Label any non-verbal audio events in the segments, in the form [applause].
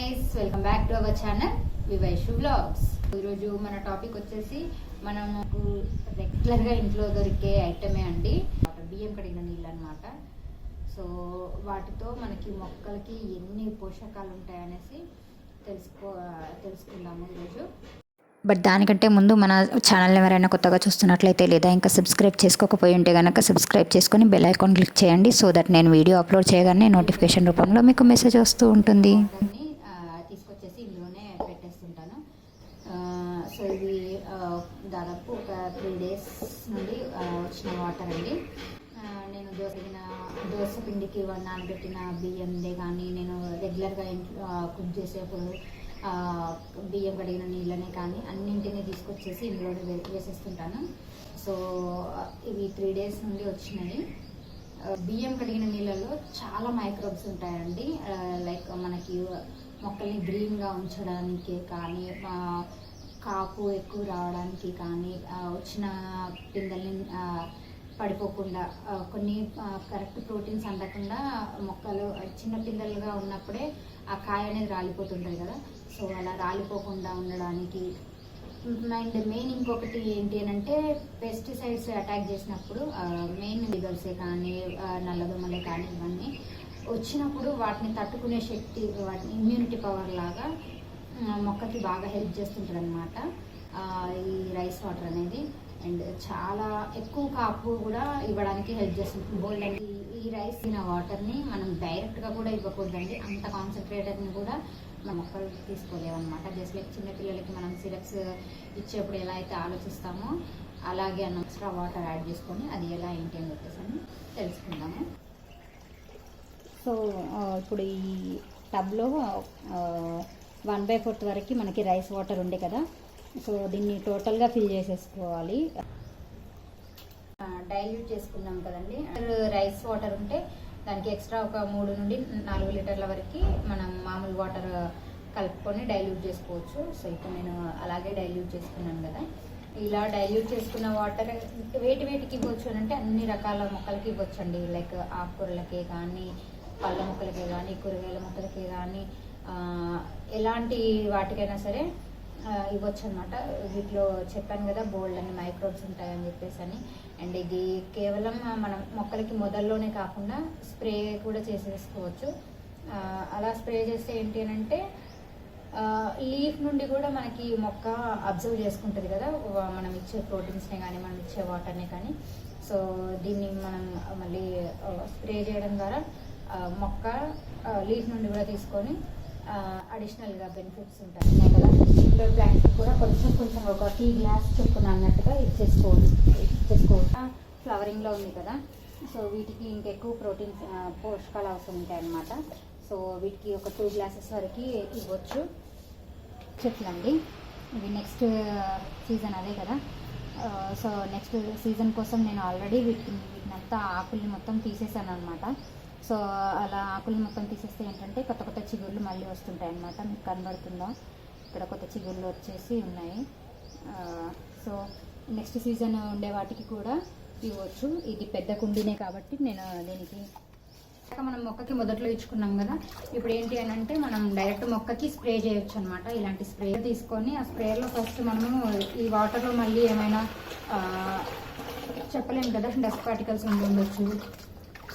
Guys welcome back to our channel Vyshu vlogs ఈరోజు మన topic వచ్చేసి మనం రెగ్యులర్గా ఇంట్లో దొరికే ఐటమే అండి. బియ్యం కడిగిన నీళ్ళు అనమాట సో వాటితో మనకి మొక్కలకి ఎన్ని పోషకాలు ఉంటాయనేసి తెలుసుకో తెలుసుకుందాము ఈరోజు. బట్ దానికంటే ముందు మన ఛానల్ ఎవరైనా కొత్తగా చూస్తున్నట్లయితే లేదా ఇంకా సబ్స్క్రైబ్ చేసుకోకపోయి ఉంటే కనుక సబ్స్క్రైబ్ చేసుకొని బెల్ ఐకాన్ క్లిక్ చేయండి సో దట్ నేను వీడియో అప్లోడ్ చేయగానే నోటిఫికేషన్ రూపంలో మీకు మెసేజ్ వస్తూ ఉంటుంది వాటర్ని ఆ, తీసుకొచ్చేసి ఇందులోనే పెట్టేస్తుంటాను ఆ, సో ఇది ఆ, దాదాపు ఒక త్రీ డేస్ నుండి వచ్చిన వాటర్ అండి. నేను దోసగిన దోశ పిండికి నానబెట్టిన బియ్యందే కానీ నేను రెగ్యులర్గా ఇంట్లో కుక్ చేసేప్పుడు బియ్యం కడిగిన నీళ్ళనే కానీ అన్నింటినీ తీసుకొచ్చేసి ఇందులోనే వేసేస్తుంటాను. సో ఇవి త్రీ డేస్ నుండి వచ్చినాయి బియ్యం కడిగిన నీళ్ళలో చాలా మైక్రోబ్స్ ఉంటాయండి. లైక్ మనకి మొక్కల్ని గ్రీన్గా ఉంచడానికి కానీ కాపు ఎక్కువ రావడానికి కానీ వచ్చిన పిందల్ని పడిపోకుండా కొన్ని కరెక్ట్ ప్రోటీన్స్ అందకుండా మొక్కలు చిన్న పిందలుగా ఉన్నప్పుడే ఆ కాయ అనేది రాలిపోతుంటుంది కదా. సో అలా రాలిపోకుండా ఉండడానికి అండ్ మెయిన్ ఇంకొకటి ఏంటి అని అంటే పెస్టిసైడ్స్ అటాక్ చేసినప్పుడు మెయిన్ లిగర్సే కానీ నల్లదోమలే కానీ ఇవన్నీ వచ్చినప్పుడు వాటిని తట్టుకునే శక్తి వాటిని ఇమ్యూనిటీ పవర్ లాగా మొక్కకి బాగా హెల్ప్ చేస్తుంటుంది అనమాట ఈ రైస్ వాటర్ అనేది. అండ్ చాలా ఎక్కువ కాపు కూడా ఇవ్వడానికి హెల్ప్ చేస్తుంది. బోల్డ్ అండ్ ఈ- రైస్ తిన వాటర్ని మనం డైరెక్ట్గా కూడా ఇవ్వకూడదండి. అంత కాన్సన్ట్రేటర్ని కూడా మన మొక్కలు తీసుకోలేవన్నమాట. జస్ట్ లైక్ చిన్నపిల్లలకి మనం సిరప్స్ ఇచ్చేప్పుడు ఎలా అయితే ఆలోచిస్తామో అలాగే అన్న ఎక్స్ట్రా వాటర్ యాడ్ చేసుకొని అది ఎలా ఏంటి అని చెప్పేసి తెలుసుకుందాము. సో ఇప్పుడు ఈ టబ్లో వన్ బై ఫోర్త్ వరకు మనకి రైస్ వాటర్ ఉండే కదా. సో దీన్ని టోటల్గా ఫిల్ చేసేసుకోవాలి. డైల్యూట్ చేసుకున్నాం కదండి. రైస్ వాటర్ ఉంటే దానికి ఎక్స్ట్రా ఒక మూడు నుండి నాలుగు లీటర్ల వరకు మనం మామూలు వాటర్ కలుపుకొని డైల్యూట్ చేసుకోవచ్చు. సో ఇప్పుడు నేను అలాగే డైల్యూట్ చేసుకున్నాను కదా. ఇలా డైల్యూట్ చేసుకున్న వాటర్ వేటి వేటికి ఇవ్వచ్చు అని అంటే అన్ని రకాల మొక్కలకి ఇవ్వచ్చు అండి లైక్ ఆకుకూరలకే కానీ పళ్ళ మొక్కలకే కానీ కూరగాయల మొక్కలకే కానీ ఎలాంటి వాటికైనా సరే ఇవ్వచ్చు అనమాట వీటిలో చెప్పాను కదా బోల్డ్ అని మైక్రోబ్స్ ఉంటాయని చెప్పేసి అని అండ్ ఇది కేవలం మనం మొక్కలకి మొదల్లోనే కాకుండా స్ప్రే కూడా చేసేసుకోవచ్చు. అలా స్ప్రే చేస్తే ఏంటి అని అంటే లీఫ్ నుండి కూడా మనకి మొక్క అబ్జర్వ్ చేసుకుంటుంది కదా. మనం ఇచ్చే ప్రోటీన్స్ని కానీ మనం ఇచ్చే వాటర్ని కానీ. సో దీన్ని మనం మళ్ళీ స్ప్రే చేయడం ద్వారా మొక్క లీఫ్ నుండి కూడా తీసుకొని అడిషనల్గా బెనిఫిట్స్ ఉంటాయి కదా. ఇండోర్ ప్లాంట్స్ కూడా కొంచెం కొంచెం ఒక టీ గ్లాస్ చొప్పున అన్నట్టుగా ఇచ్చేసుకోవచ్చు ఇచ్చేసుకోవచ్చు ఫ్లవరింగ్లో ఉంది కదా. సో వీటికి ఇంకెక్కువ ప్రోటీన్స్ పోషకాలు అవసరం ఉంటాయి అన్నమాట. సో వీటికి ఒక టూ గ్లాసెస్ వరకు ఇవ్వచ్చు. చెట్లండి ఇవి నెక్స్ట్ సీజన్ అదే కదా. సో నెక్స్ట్ సీజన్ కోసం నేను ఆల్రెడీ వీటిని వీటినంతా ఆకుల్ని మొత్తం తీసేసాను అనమాట సో అలా ఆకుల్ని మొత్తం తీసేస్తే ఏంటంటే కొత్త కొత్త చిగుళ్ళు మళ్ళీ వస్తుంటాయి అనమాట మీకు కనబడుతుందా? ఇక్కడ కొత్త చిగుళ్ళు వచ్చేసి ఉన్నాయి. సో నెక్స్ట్ సీజన్ ఉండే వాటికి కూడా ఇవ్వచ్చు. ఇది పెద్ద కుండీనే కాబట్టి నేను దీనికి మనం మొక్కకి మొదట్లో ఇచ్చుకున్నాం కదా. ఇప్పుడు ఏంటి అని అంటే మనం డైరెక్ట్ మొక్కకి స్ప్రే చేయొచ్చు అనమాట ఇలాంటి స్ప్రే తీసుకొని ఆ స్ప్రేలో ఫస్ట్ మనము ఈ వాటర్లో మళ్ళీ ఏమైనా చెప్పలేము కదా డస్ట్ పార్టికల్స్ ఉండి ఉండొచ్చు.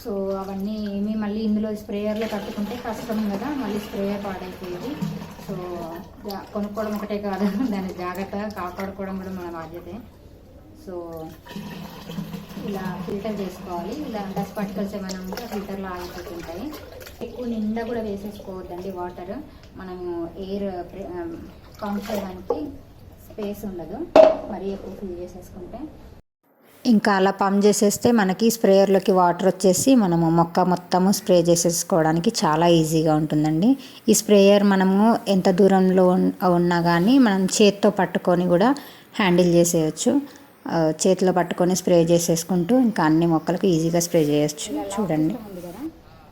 సో అవన్నీ ఏమి మళ్ళీ ఇందులో స్ప్రేయర్లో కట్టుకుంటే కష్టం కదా మళ్ళీ స్ప్రేయర్ పాడైపోయేది. సో కొనుక్కోవడం ఒకటే కాదు [laughs] దాన్ని జాగ్రత్తగా కాపాడుకోవడం కూడా మన బాధ్యతే. సో ఇలా ఫిల్టర్ చేసుకోవాలి. ఇలా డస్ట్ పార్టికల్స్ ఏమైనా ఉంటే ఫిల్టర్లో ఆగిపోతుంటాయి. ఎక్కువ నిండా కూడా వేసేసుకోవద్దండి వాటర్. మనము ఎయిర్ పంప్ చేయడానికి స్పేస్ ఉండదు. మరీ ఎక్కువ ఫిల్ చేసేసుకుంటే. ఇంకా అలా పంప్ చేసేస్తే మనకి స్ప్రేయర్లోకి వాటర్ వచ్చేసి మనము మొక్క మొత్తము స్ప్రే చేసేసుకోవడానికి చాలా ఈజీగా ఉంటుందండి. ఈ స్ప్రేయర్ మనము ఎంత దూరంలో ఉన్- ఉన్నా కానీ మనం చేత్తో పట్టుకొని కూడా హ్యాండిల్ చేసేయచ్చు. చేతిలో పట్టుకొని స్ప్రే చేసేసుకుంటూ ఇంకా అన్ని మొక్కలకు ఈజీగా స్ప్రే చేయొచ్చు. చూడండి.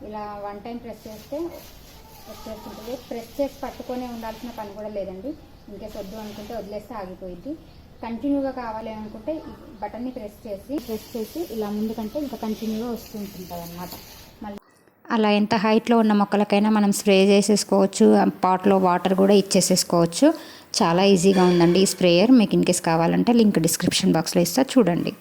ఇలా వన్ టైం ప్రెస్ చేస్తే వచ్చేస్తుంటుంది ప్రెస్ చేసి పట్టుకొని ఉండాల్సిన పని కూడా లేదండి. ఇంకేస్ వద్దు అనుకుంటే వదిలేస్తే ఆగిపోయింది కంటిన్యూగా కావాలి అనుకుంటే ఈ బటన్ని ప్రెస్ చేసి ప్రెస్ చేసి ఇలా ముందుకంటే ఇంకా కంటిన్యూగా వస్తుంటుంది అనమాట మళ్ళీ అలా ఎంత హైట్లో ఉన్న మొక్కలకైనా మనం స్ప్రే చేసేసుకోవచ్చు పాట్లో వాటర్ కూడా ఇచ్చేసేసుకోవచ్చు. చాలా ఈజీగా ఉందండి ఈ స్ప్రేయర్. మీకు ఇన్కేస్ కావాలంటే లింక్ డిస్క్రిప్షన్ బాక్స్లో ఇస్తా చూడండి.